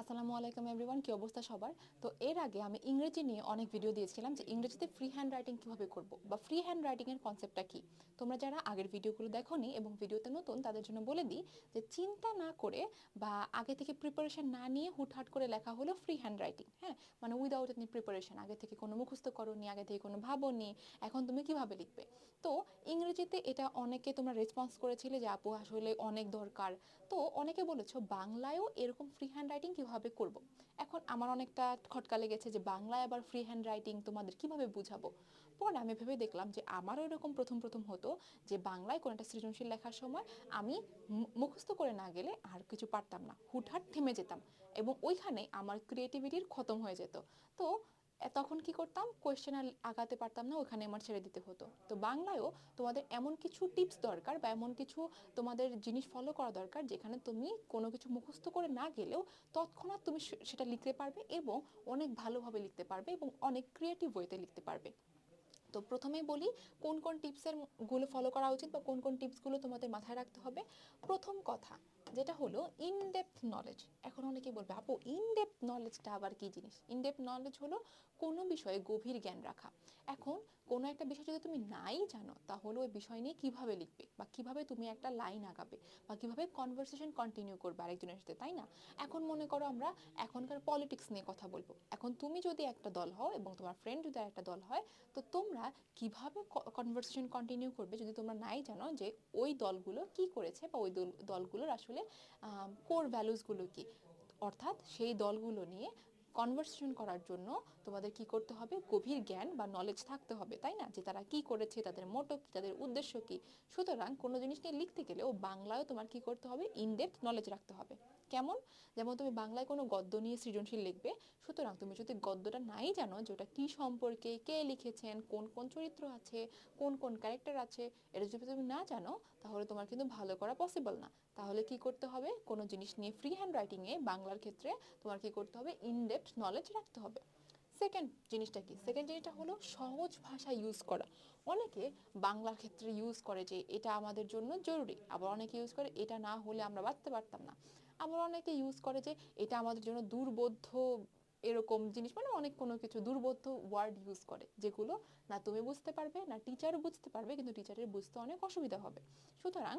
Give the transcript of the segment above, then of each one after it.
আসসালামু আলাইকুম এভরিওয়ান কি অবস্থা সবার? তো এর আগে আমি ইংরেজি নিয়ে অনেক ভিডিও দিয়েছিলাম যে ইংরেজিতে ফ্রি হ্যান্ড রাইটিং কীভাবে করব বা ফ্রি হ্যান্ড রাইটিংয়ের কনসেপ্টটা কি? তোমরা যারা আগের ভিডিওগুলো দেখোনি এবং ভিডিওতে নতুন, তাদের জন্য বলে দিই যে চিন্তা না করে বা আগে থেকে প্রিপারেশন না নিয়ে হুটহাট করে লেখা হলো ফ্রি হ্যান্ড রাইটিং হ্যাঁ? মানে উইদাউট এনি প্রিপারেশন আগে থেকে কোনো মুখস্থ করোনি, আগে থেকে কোনো ভাবো ভাবনি, এখন তুমি কীভাবে লিখবে? তো ইংরেজিতে এটা অনেকে তোমরা রেসপন্স করেছিলে যে, আপু, আসলে অনেক দরকার। তো অনেকে বলেছ, বাংলায়ও এরকম ফ্রি হ্যান্ড রাইটিং কীভাবে করব? এখন আমার অনেকটা খটকা লেগেছে যে বাংলায় আবার ফ্রি হ্যান্ড রাইটিং তোমাদের কীভাবে বুঝাবো? পরে আমি ভেবে দেখলাম যে আমারও এরকম প্রথম প্রথম হতো যে বাংলায় কোনো একটা সৃজনশীল লেখার সময় আমি মুখস্থ করে না গেলে আর কিছু পারতাম না। হুটহাট থেমে যেতাম এবং ওইখানে আমার ক্রিয়েটিভিটির খতম হয়ে যেত। তো তখন কি করতাম? কোয়েশ্চেন আগাতে পারতাম না, ওখানে আমার ছেড়ে দিতে হতো। তো বাংলায়ও তোমাদের এমন কিছু টিপস দরকার বা এমন কিছু তোমাদের জিনিস ফলো করা দরকার, যেখানে তুমি কোনো কিছু মুখস্থ করে না গেলেও তৎক্ষণাৎ তুমি সেটা লিখতে পারবে এবং অনেক ভালোভাবে লিখতে পারবে এবং অনেক ক্রিয়েটিভ ওয়েতে লিখতে পারবে। তো প্রথমেই বলি কোন কোন টিপসেরগুলো ফলো করা উচিত বা কোন কোন টিপসগুলো তোমাদের মাথায় রাখতে হবে। প্রথম কথা যেটা হলো ইন ডেপথ নলেজ এখন অনেকে বলবে, আপু ইন ডেপথ নলেজটা আবার কি জিনিস? ইন ডেপথ নলেজ হলো কোনো বিষয়ে গভীর জ্ঞান রাখা। এখন কোনো একটা বিষয় যদি তুমি নাই জানো, তাহলে ওই বিষয় নিয়ে কীভাবে লিখবে বা কীভাবে তুমি একটা লাইন আগাবে বা কীভাবে কনভারসেশন কন্টিনিউ করবে আরেকজনের সাথে, তাই না? এখন মনে করো আমরা এখনকার পলিটিক্স নিয়ে কথা বলব। এখন তুমি যদি একটা দল হও এবং তোমার ফ্রেন্ড যদি একটা দল হয়, তো তোমরা কীভাবে কনভারসেশন কন্টিনিউ করবে যদি তোমরা নাই জানো যে ওই দলগুলো কি করেছে বা ওই দল- দলগুলোর আসলে কোর ভ্যালুসগুলো কি? অর্থাৎ সেই দলগুলো নিয়ে কনভারসেশন করার জন্য তোমাদের কি করতে হবে? গভীর জ্ঞান বা নলেজ থাকতে হবে, তাই না? যে তারা কি করেছে, তাদের মোটো কি, তাদের উদ্দেশ্য কি? সুতরাং কোনো জিনিস নিয়ে লিখতে গেলেও বাংলায়ও তোমার কি করতে হবে? ইনডেপথ নলেজ রাখতে হবে। কেমন? যেমন তুমি বাংলায় কোনো গদ্য নিয়ে সৃজনশীল লিখবে, সুতরাং তুমি যদি গদ্যটা নাই জানো যে ওটা কি সম্পর্কে, কে লিখেছেন, কোন কোন চরিত্র আছে, কোন কোন ক্যারেক্টার আছে, এটা যদি তুমি না জানো, তাহলে তোমার কিন্তু ভালো করা পসিবল না। তাহলে কি করতে হবে? কোনো জিনিস নিয়ে ফ্রি হ্যান্ড রাইটিংয়ে বাংলার ক্ষেত্রে তোমার কি করতে হবে? ইনডেপথ নলেজ রাখতে হবে। সেকেন্ড জিনিসটা কি? সেকেন্ড জিনিসটা হলো সহজ ভাষা ইউজ করা। অনেকে বাংলার ক্ষেত্রে ইউজ করে যে এটা আমাদের জন্য জরুরি, আবার অনেকে ইউজ করে এটা না হলে আমরা বাঁচতে পারতাম না। আবার অনেকে ইউজ করে যে এটা আমাদের জন্য দুর্বোধ্য এরকম জিনিস মানে অনেক কোনো কিছু দুর্বোধ্য ওয়ার্ড ইউজ করে, যেগুলো না তুমি বুঝতে পারবে, না টিচার বুঝতে পারবে, কিন্তু টিচারের বুঝতে অনেক অসুবিধা হবে। সুতরাং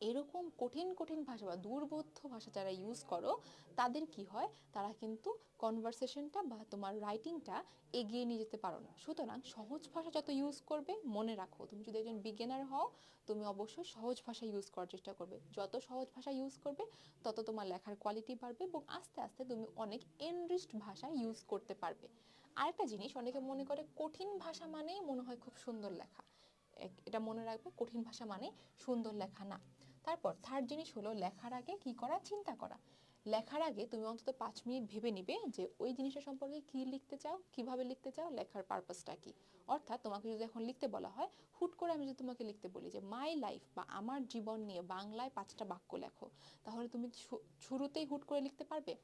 এরকম কঠিন কঠিন ভাষা বা দুর্বোধ্য ভাষা যারা ইউজ করো, তাদের কি হয়? তারা কিন্তু কনভারসেশনটা বা তোমার রাইটিংটা এগিয়ে নিয়ে যেতে পারো না। সুতরাং সহজ ভাষা যত ইউজ করবে, মনে রাখো, তুমি যদি একজন বিজ্ঞানার হও, তুমি অবশ্যই সহজ ভাষা ইউজ করার চেষ্টা করবে। যত সহজ ভাষা ইউজ করবে, তত তোমার লেখার কোয়ালিটি বাড়বে এবং আস্তে আস্তে তুমি অনেক এনরিচড ভাষা ইউজ করতে পারবে। আরেকটা জিনিস, অনেকে মনে করে কঠিন ভাষা মানেই মনে হয় খুব সুন্দর লেখা। এটা মনে রাখবে, কঠিন ভাষা মানে সুন্দর লেখা না। তারপর থার্ড জিনিস হলো লেখার আগে কি করা, চিন্তা করা। লেখার আগে তুমি অন্তত পাঁচ মিনিট ভেবে নিবে যে ওই জিনিসটা সম্পর্কে কি লিখতে চাও, কীভাবে লিখতে চাও, লেখার পারপাসটা কি। অর্থাৎ তোমাকে যদি এখন লিখতে বলা হয়, হুট করে আমি যদি তোমাকে লিখতে বলি যে মাই লাইফ বা আমার জীবন নিয়ে বাংলায় পাঁচটা বাক্য লেখো তাহলে তুমি শুরুতেই হুট করে লিখতে পারবে?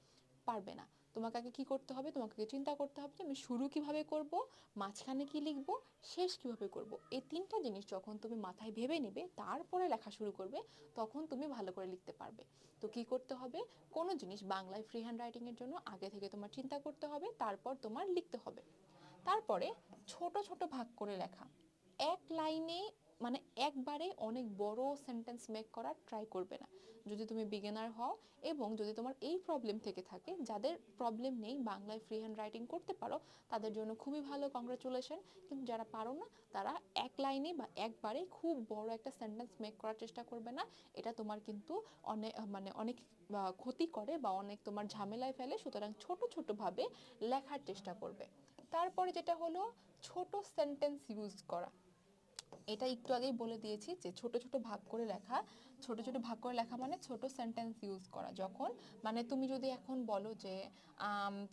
পারবে না। তোমাকে আগে কি করতে হবে? তোমাকে চিন্তা করতে হবে যে আমি শুরু কীভাবে করব? মাঝখানে কি লিখব? শেষ কীভাবে করব? এই তিনটা জিনিস যখন তুমি মাথায় ভেবে নেবে, তারপরে লেখা শুরু করবে, তখন তুমি ভালো করে লিখতে পারবে। তো কি করতে হবে? কোনো জিনিস বাংলায় ফ্রি হ্যান্ড রাইটিং এর জন্য আগে থেকে তোমার চিন্তা করতে হবে, তারপর তোমার লিখতে হবে। তারপরে ছোট ছোট ভাগ করে লেখা। এক লাইনে মানে একবারে অনেক বড় সেন্টেন্স মেক করার ট্রাই করবে না। যদি তুমি বিগিনার হও এবং যদি তোমার এই প্রবলেম থেকে থাকে, যাদের প্রবলেম নেই, বাংলায় ফ্রি হ্যান্ড রাইটিং করতে পারো, তাদের জন্য খুবই ভালো কংগ্রাচুলেশন কিন্তু যারা পারো না, তারা এক লাইনে বা একবারে খুব বড় একটা সেন্টেন্স মেক করার চেষ্টা করবে না। এটা তোমার কিন্তু অনেক মানে অনেক ক্ষতি করে বা অনেক তোমার ঝামেলায় ফেলে, সুতরাং ছোট ছোট ভাবে লেখার চেষ্টা করবে। তারপরে যেটা হলো, ছোট সেন্টেন্স ইউজ করা। এটা একটু আগেই বলে দিয়েছি যে ছোট ছোট ভাগ করে লেখা ছোট ছোট ভাগ করে লেখা মানে ছোট সেন্টেন্স ইউজ করা। যখন মানে তুমি যদি এখন বলো যে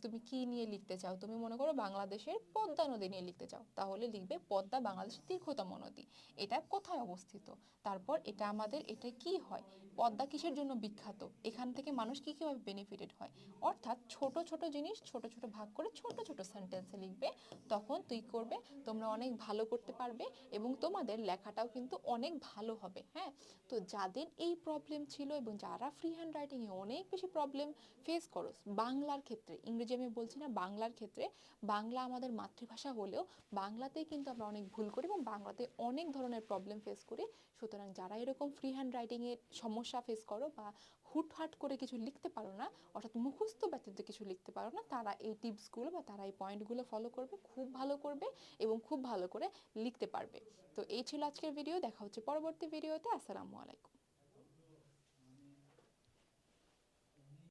তুমি কি নিয়ে লিখতে চাও? তুমি মনে করো বাংলাদেশের পদ্মা নদী নিয়ে লিখতে চাও। তাহলে লিখবে পদ্মা বাংলাদেশের দীর্ঘতম নদী। এটা কোথায় অবস্থিত? তারপর এটা আমাদের, এটা কি হয়? পদ্মা কিসের জন্য বিখ্যাত? এখান থেকে মানুষ কি, কীভাবে বেনিফিটেড হয়? অর্থাৎ ছোট ছোট জিনিস ছোট ছোট ভাগ করে ছোট ছোট সেন্টেন্সে লিখবে। তখন তুই করবে, তোমরা অনেক ভালো করতে পারবে এবং তোমাদের লেখাটাও কিন্তু অনেক ভালো হবে হ্যাঁ? তো যাদের এই প্রবলেম ছিল এবং যারা ফ্রি হ্যান্ড রাইটিংয়ে অনেক বেশি প্রবলেম ফেস করো, বাংলার ক্ষেত্রে, ইংরেজি আমি বলছি না, বাংলার ক্ষেত্রে, বাংলা আমাদের মাতৃভাষা হলেও বাংলাতেই কিন্তু আমরা অনেক ভুল করি এবং বাংলাতে অনেক ধরনের প্রবলেম ফেস করি। সুতরাং যারা এরকম ফ্রি হ্যান্ড রাইটিংয়ের সমস্যা ফেস করো বা হুটহাট করে কিছু লিখতে পারো না, অর্থাৎ মুখস্থ ব্যতীত কিছু লিখতে পারো না, তারা এই টিপসগুলো বা তারা এই পয়েন্টগুলো ফলো করবে, খুব ভালো করবে এবং খুব ভালো করে লিখতে পারবে। তো এই ছিল আজকের ভিডিও দেখা হচ্ছে পরবর্তী ভিডিওতে আসসালামু আলাইকুম।